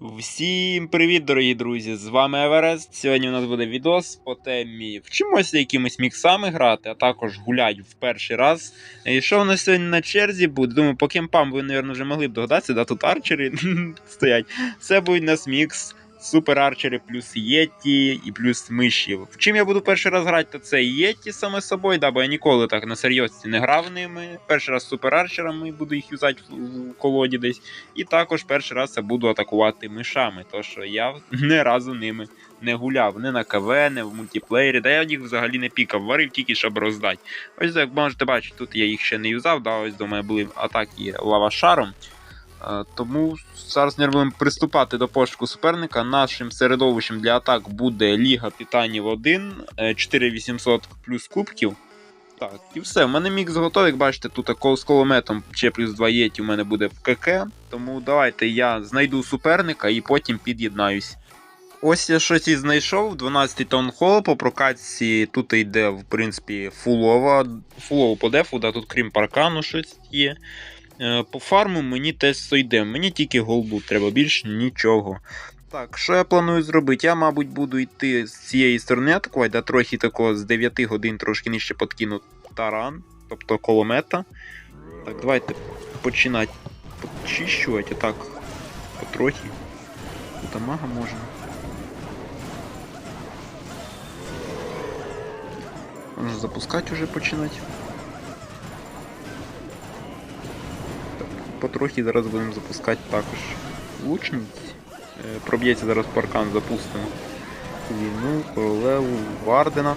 Всім привіт, дорогі друзі! З вами Еверест. Сьогодні у нас буде відос по темі вчимося якимись міксами грати, а також гулять в перший раз. І що у нас сьогодні на черзі буде? Думаю, по кемпам ви, мабуть, вже могли б догадатися, да тут арчери стоять. Це буде у нас мікс супер арчери плюс Єті і плюс миші. В чим я буду перший раз грати, то це Єті саме собою, да, бо я ніколи так на серйозці не грав ними. Перший раз супер арчерами буду їх юзати в колоді десь. І також перший раз я буду атакувати мишами, то що я не разу ними не гуляв ні на КВ, ні в мультиплеєрі, да я їх взагалі не пікав, варив тільки щоб роздати. Ось як можете бачити, тут я їх ще не юзав, да, ось до мене були атаки лавашаром. Е, Тому зараз не будемо приступати до пошуку суперника. Нашим середовищем для атак буде Ліга Титанів 1, е, 4800 плюс кубків. Так, і все. У мене мікс готовий, як бачите, тут з колометом ще плюс 2 єті у мене буде в КК. Тому давайте я знайду суперника і потім під'єднаюсь. Ось я щось і знайшов. 12 тонн хол по прокатці. Тут йде, в принципі, фулова. Фулово по дефу, да, тут крім паркану щось є. Е, По фарму мені теж сойде. Мені тільки голбу треба, більш нічого. Так, що я планую зробити? Я, мабуть, буду йти з цієї сторони атакувати, да трохи такого з 9 годин трошки нижче подкину таран, тобто коломета. Так, давайте починати почищувати так потрохи. Тут мага можна. Можна запускати вже починати. Потрохи зараз будемо запускати також лучниць. Е, Проб'ється зараз паркан, запустимо. Війну, королеву, Вардена.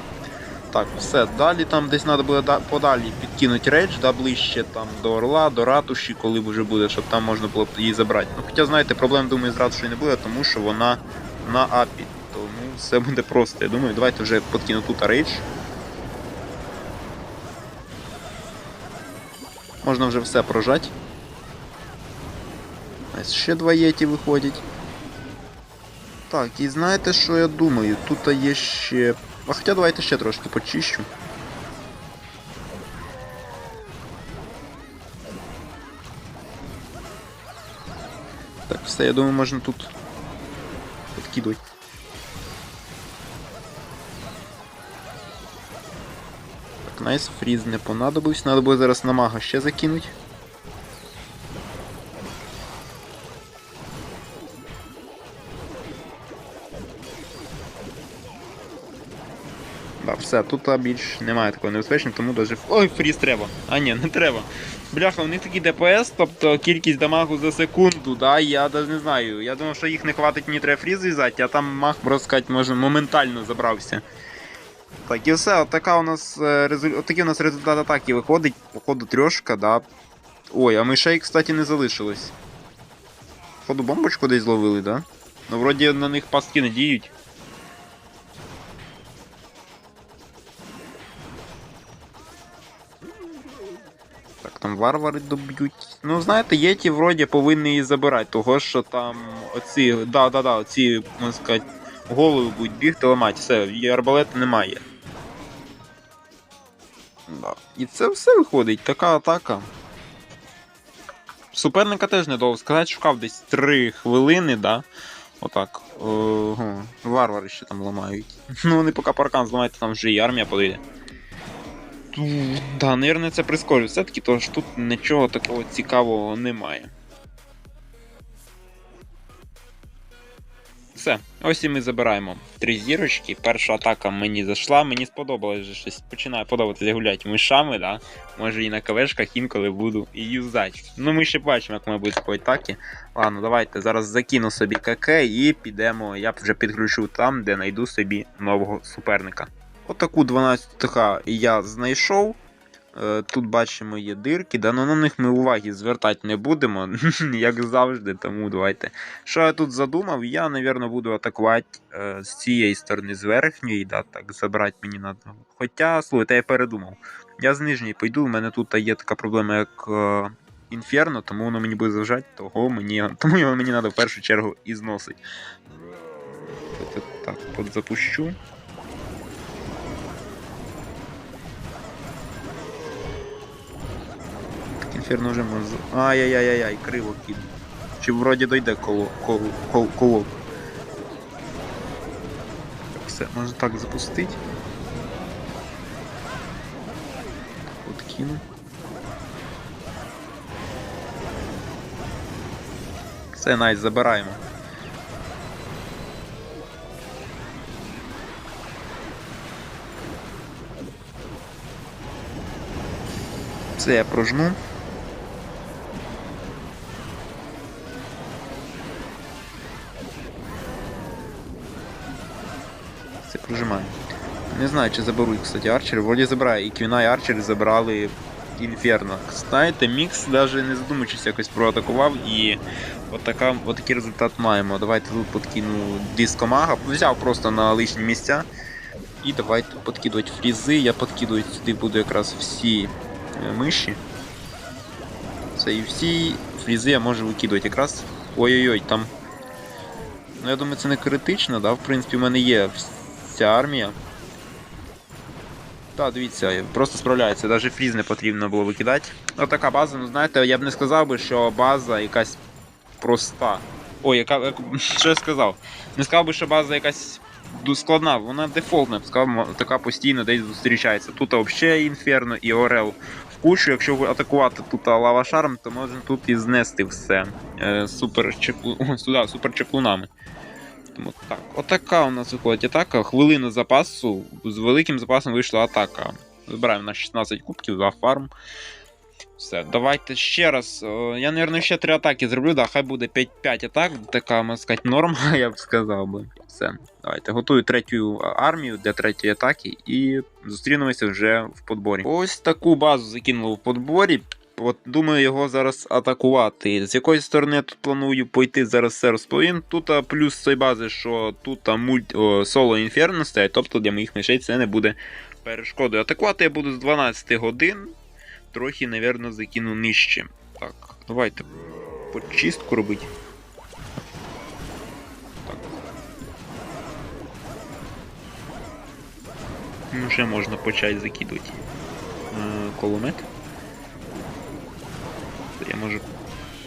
Так, все, далі там десь треба буде подалі підкинути рейдж, да, ближче там до Орла, до ратуші, коли вже буде, щоб там можна було її забрати. Ну, хоча, знаєте, проблем, думаю, з ратушею не буде, тому що вона на апі. Тому все буде просто. Я думаю, давайте вже подкину тут рейдж. Можна вже все прожати. Ось ще два єті виходять. Так, і знаєте, що я думаю? Тут є ще. А хоча давайте ще трошки почищу. Так, все, я думаю, можна тут підкидувати. Так, найс, фріз не понадобився. Надо буде зараз на мага ще закинути. Да, все, тут більш немає такого небезпечного, тому даже. Ой, фріз треба. А ні, не треба. Бляха, у них такий ДПС, тобто кількість дамагу за секунду, да, я навіть не знаю. Я думав, що їх не хватить, мені треба фріз в'язати, а там маг, можна сказати, може, моментально забрався. Так, і все, отака у нас е, отакий у нас результат атаки виходить, походу трьошка, да. Ой, а мишей, кстати, не залишилось. Походу бомбочку десь зловили, да? Ну, вроді на них пастки не діють. Варвари доб'ють. Ну, знаєте, єті вроді повинні її забирати, того що там оці. Да-да-да, оці, можна сказати, голови будуть бігти ламати. Все, арбалета немає. Да. І це все виходить, така атака. Суперника теж недовго сказати, шукав десь 3 хвилини, да. Отак. Ого. Варвари ще там ламають. Ну вони поки паркан зламають, там вже і армія подійде. Да, наверное, це прискорює все-таки, тому що тут нічого такого цікавого немає. Все, ось і ми забираємо три зірочки. Перша атака мені зайшла, мені сподобалось вже щось. Починає подобатися гуляти мишами, да? Може і на кавешках інколи буду і юзати. Ну ми ще бачимо, як ми будуть по атаки. Ладно, давайте зараз закину собі КК і підемо. Я вже підключу там, де знайду собі нового суперника. Отаку 12 ТХ я знайшов. Е, Тут бачимо є дирки, да, ну на них ми уваги звертати не будемо, як завжди, тому давайте. Що я тут задумав? Я, напевно, буду атакувати е, з цієї сторони, з верхньої, да, так, забрати мені надо. Хоча, слухайте, я передумав. Я з нижньої пойду, у мене тут є така проблема, як е, інферно, тому воно мені буде заважати, того мені, тому його мені треба в першу чергу і зносити. Так, от запущу. Інферно вже може. Ай-яй-яй-яй, криво кину. Чи вроді дойде коло, коло, коло, коло. Так, все, можна так запустити. От кину. Все, найс, забираємо. Все, я прожму. Все прожимаю. Не знаю, чи заберуть, кстати, арчери. Вроді забирає. І Квіна і арчери забрали Інферно. Знаєте, мікс навіть не задумуючись якось проатакував і отака, отакий результат маємо. Давайте тут подкину дискомага. Взяв просто на лишні місця. І давайте подкидувати фрізи. Я подкидую сюди буду якраз всі е, миші. Це і всі фрізи я можу викидувати якраз. Ой-ой-ой, там. Ну я думаю, це не критично, да? В принципі, в мене є вся армія. Так, дивіться, просто справляється, навіть фріз не потрібно було викидати. Отака база, ну знаєте, я б не сказав би, що база якась проста. Ой, яка. як- Що я сказав? Не сказав би, що база якась складна, вона дефолтна, сказав, така постійно десь зустрічається. Тут взагалі інферно і Орел в кучу. Якщо атакувати тут лава шарм, то можна тут і знести все. Е, супер чеклу... Сюди, супер чеклунами. Тому так, отака у нас виходить атака. Хвилина запасу. З великим запасом вийшла атака. Збираємо на 16 кубків за фарм. Все, давайте ще раз. Я, мабуть, ще три атаки зроблю, да, хай буде 5-5 атак, така, можна сказати, норма, я б сказав би. Все. Давайте готую третю армію для третьої атаки і зустрінемося вже в подборі. Ось таку базу закинули в подборі. От думаю його зараз атакувати. З якої сторони я тут планую пойти, зараз розповім. Тут плюс цієї бази, що тут мульт о, соло інферно стоять, тобто для моїх мишей це не буде перешкодою. Атакувати я буду з 12 годин. Трохи, напевно, закину нижче. Так, давайте почистку робити. Так. Ну, вже можна почати закидувати е, коломет. Я можу.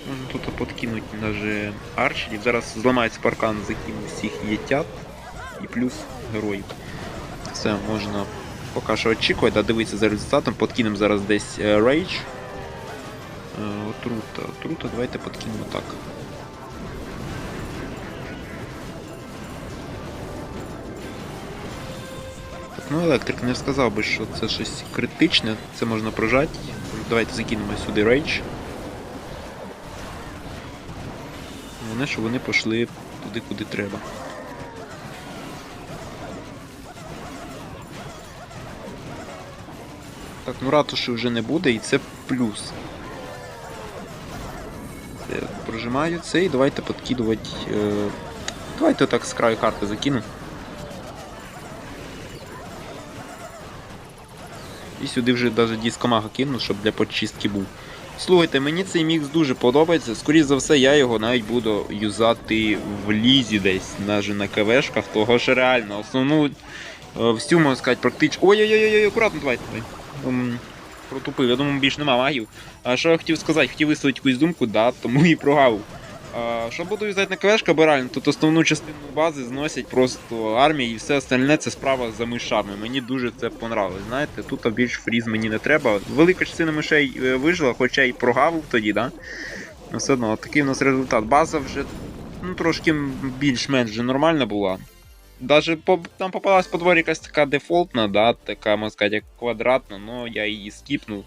Можна тут подкинути навіть арчерів. Зараз зламається паркан, закину всіх єтят і плюс героїв. Все, можна поки що очікувати, да, дивитися за результатом. Подкинемо зараз десь рейдж. Е, Отрута. Отрута, давайте подкинемо. Так, ну електрик не сказав би, що це щось критичне, це можна прожати. Давайте закинемо сюди рейдж. Головне, щоб вони пішли туди, куди треба. Так, ну ратуші вже не буде, і це плюс. Це прожимаю це і давайте подкидувати. Е... Давайте так з краю карти закину. І сюди вже навіть дискомага кину, щоб для почистки був. Слухайте, мені цей мікс дуже подобається. Скоріше за все, я його навіть буду юзати в лізі десь, навіть на КВшках, того що реально основну е, всю можна сказати практично. Ой-ой-ой, акуратно, давайте. давай. Ем, Протупив, я думаю, більш нема магів. А що я хотів сказати, хотів висловити якусь думку, да, тому і прогавив. Що буду юзати на КВшка, бо реально тут основну частину бази зносять просто армії і все остальне це справа за мишами. Мені дуже це понравилось. Знаєте, тут більш фріз мені не треба. Велика частина мишей е, вижила, хоча й прогавив тоді, да? Ну, все одно, такий у нас результат. База вже ну, трошки більш-менш нормальна була. Даже по, там попалась по дворі якась така дефолтна, да, така, можна сказати, квадратна, але я її скіпнув.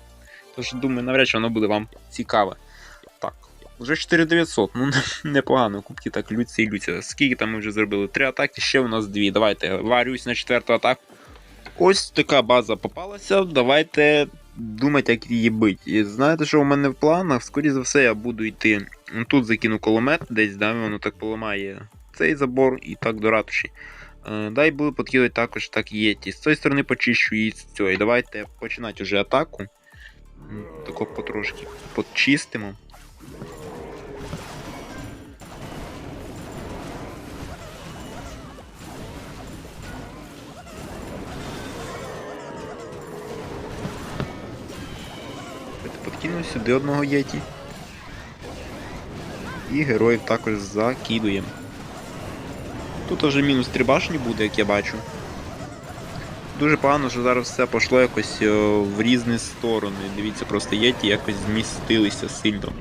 Тож думаю, навряд чи воно буде вам цікаве. Вже 4900, ну непогано, кубки так лються і лються. Скільки там ми вже зробили? Три атаки, ще у нас дві. Давайте варюсь на четверту атаку. Ось така база попалася. Давайте думати, як її бить. І знаєте, що у мене в планах? Скоріше за все, я буду йти. Ну, Тут закину кулемет, десь, да, воно так поламає цей забор і так до ратуші. Е, Дай буду подкидати також так єті. З цієї сторони почищу і з цієї. Давайте починати вже атаку. Тако потрошки почистимо. Подкину сюди одного єті. І героїв також закидуємо. Тут вже мінус три башні буде, як я бачу. Дуже погано, що зараз все пішло якось е, в різні сторони. Дивіться, просто єті якось змістилися сильно.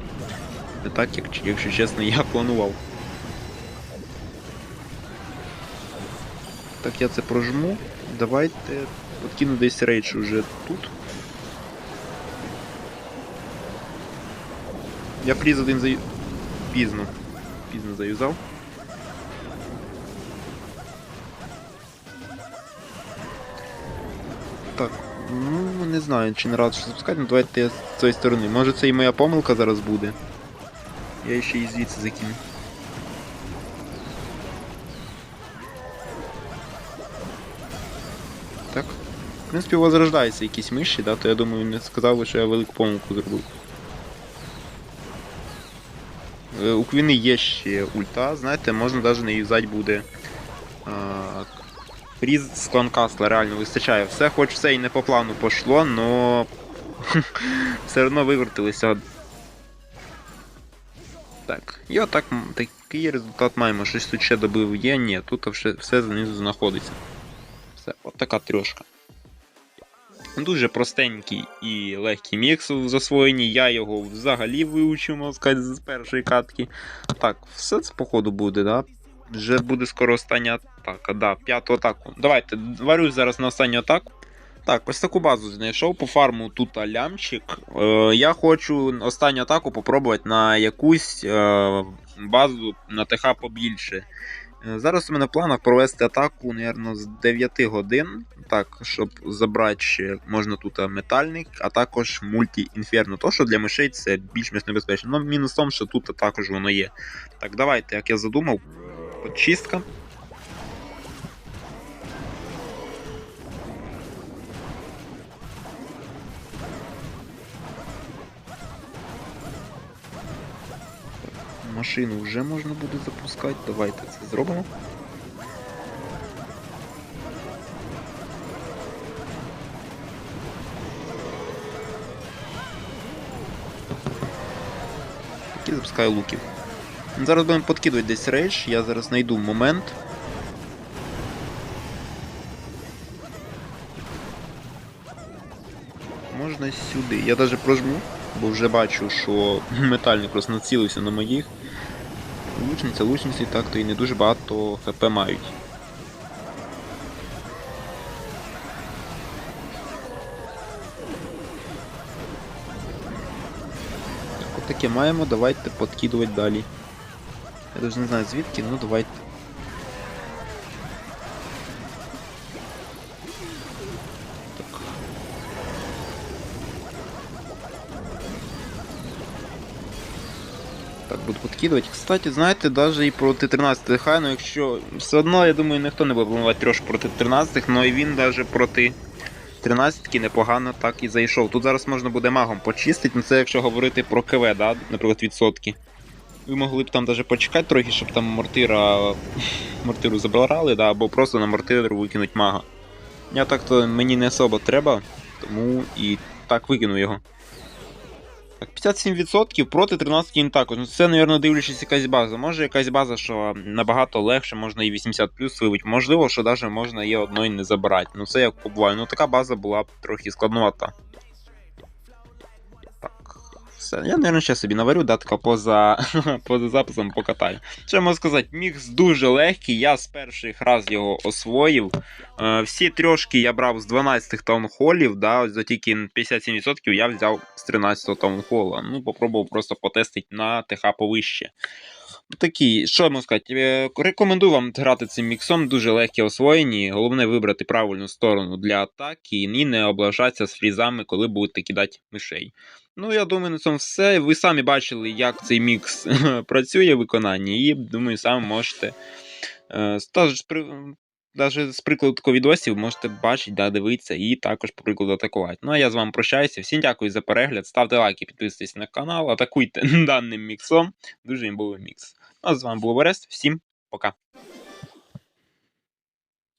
Не так, як, якщо чесно, я планував. Так, я це прожму. Давайте откину десь рейдж уже тут. Я фріз один заю... Пізно. Пізно заюзав. Так, ну не знаю, чи не рад що запускати, ну давайте я з цієї сторони. Може це і моя помилка зараз буде. Я ще і звідси закину. Так. В принципі, возрождаються якісь миші, да, то я думаю, не сказав би, що я велику помилку зробив. Е, У Квіни є ще ульта, знаєте, можна навіть не юзати буде. Фріз з кланкасла реально вистачає. Все, хоч все і не по плану пошло, но все одно вивертилися. Так, і отак такий результат маємо. Щось тут ще добив є, ні, тут все, все знизу знаходиться. Все, от така трьошка. Дуже простенький і легкий мікс в засвоєнні. Я його взагалі вивчив, можна сказати, з першої катки. Так, все це походу буде, да? Вже буде скоро остання атака, да, п'яту атаку. Давайте, варю зараз на останню атаку. Так, ось таку базу знайшов по фарму тут лямчик. Е, я хочу останню атаку попробувати на якусь е, базу на ТХ побільше. Е, Зараз у мене в планах провести атаку, напевно, з 9 годин. Так, щоб забрати ще можна тут е, метальник, а також мульті-інферно. То, що для мишей це більш-менш небезпечно. Ну, мінус тому, що тут також воно є. Так, давайте, як я задумав, почистка. Машину вже можна буде запускати. Давайте це зробимо. І запускаю луків. Зараз будемо подкидувати десь рейдж, я зараз знайду момент. Можна сюди. Я навіть прожму, бо вже бачу, що метальник просто націлився на моїх. Лучниця, лучниці так то і не дуже багато ХП мають. Так, таке маємо, давайте подкидувати далі. Я навіть не знаю звідки, ну давайте. Так. Кстати, знаєте, навіть і проти 13 хай, ну якщо все одно, я думаю, ніхто не буде планувати трошки проти 13 але і він навіть проти 13 непогано так і зайшов. Тут зараз можна буде магом почистити, ну це якщо говорити про КВ, да? наприклад, відсотки. Ви могли б там навіть почекати трохи, щоб там мортира мортиру забрали, да, або просто на мортиру викинуть мага. Я так то мені не особо треба, тому і так викину його. Так, 57% проти 13 їм також. Ну це, мабуть, дивлячись якась база. Може якась база, що набагато легше, можна і 80 плюс вивити. Можливо, що навіть можна і одної не забирати. Ну це як побуває. Ну така база була трохи складновата. Все. Я, мабуть, ще собі наварю, датка поза, поза записом покатаю. Що я можу сказати, мікс дуже легкий, я з перших раз його освоїв. Е, всі трьошки я брав з 12 таунхолів, да, за тільки 57% я взяв з 13 таунхола. Ну, попробував просто потестити на ТХ повище. Такі, що можу сказати, е, рекомендую вам грати цим міксом, дуже легкі освоєні. Головне вибрати правильну сторону для атаки і не облажатися з фрізами, коли будете кидати мишей. Ну, я думаю, на цьому все. Ви самі бачили, як цей мікс працює в виконанні, і думаю, самі можете. е, Навіть з прикладу ковідосів відосів можете бачити, да, дивитися і також по прикладу атакувати. Ну а я з вами прощаюся. Всім дякую за перегляд. Ставте лайки, підписуйтесь на канал, атакуйте даним міксом. Дуже імбовий мікс. Ну, а з вами був Орест. Всім пока.